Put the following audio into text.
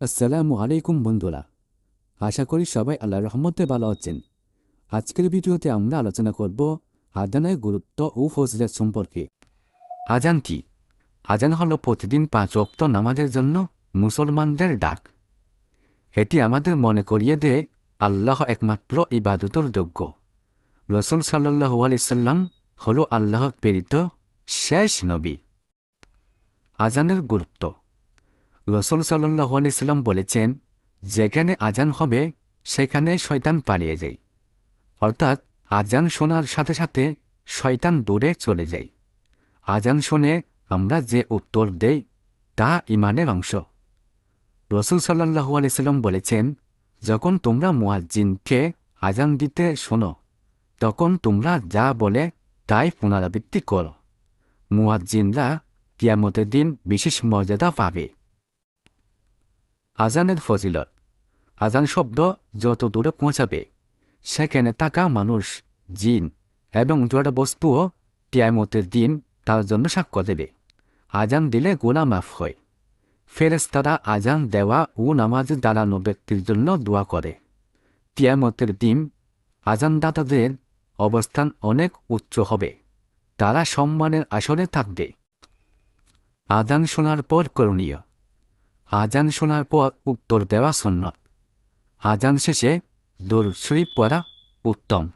আসসালামু আলাইকুম বন্ধুরা। আশা করি সবাই আল্লাহ রহমতে ভালো আছেন। আজকের ভিডিওতে আমরা আলোচনা করব আজানের গুরুত্ব ও ফজিলত সম্পর্কে। আজান কি? আজান হলো প্রতিদিন পাঁচ ওয়াক্ত নামাজের জন্য মুসলমানদের ডাক। এটি আমাদের মনে করিয়ে দেয় আল্লাহ একমাত্র ইবাদতর যোগ্য। রসুল সাল্লাহু আলাইসাল্লাম হল আল্লাহ প্রেরিত শেষ নবী। আজানের গুরুত্ব। রসুল সাল্লাহ আলাইসাল্লাম বলেছেন, যেখানে আজান হবে, সেখানে শয়তান পালিয়ে যায়। অর্থাৎ আজান শোনার সাথে সাথে শয়তান দূরে চলে যায়। আজান শুনে আমরা যে উত্তর দেই, তা ইমানের অংশ। রসুল সাল্লাহু আলাইসাল্লাম বলেছেন, যখন তোমরা মুয়াজ্জিনকে আজান দিতে শোনো, তখন তোমরা যা বলে তাই পুনরাবৃত্তি করো। মুয়াজ্জিনরা কিয়ামতের দিন বিশেষ মর্যাদা পাবে। আজানের ফজিলত। আজান শব্দ যত দূরে পৌঁছাবে, সেখানে থাকা মানুষ, জিন এবং জড় বস্তুও টিয়ামতের দিন তার জন্য সাক্ষ্য দেবে। আজান দিলে গোনা মাফ হয়। ফেরেস্তারা আজান দেওয়া ও নামাজ দাঁড়ানো ব্যক্তির জন্য দোয়া করে। টিয়ামতের দিন আজানদাতাদের অবস্থান অনেক উচ্চ হবে। তারা সম্মানের আসনে থাকবে। আজান শোনার পর করণীয়। আজান শোনার পর উত্তর দেওয়া সন্ন্যত আজান শেষে দোর শরীফ পড়া উত্তম।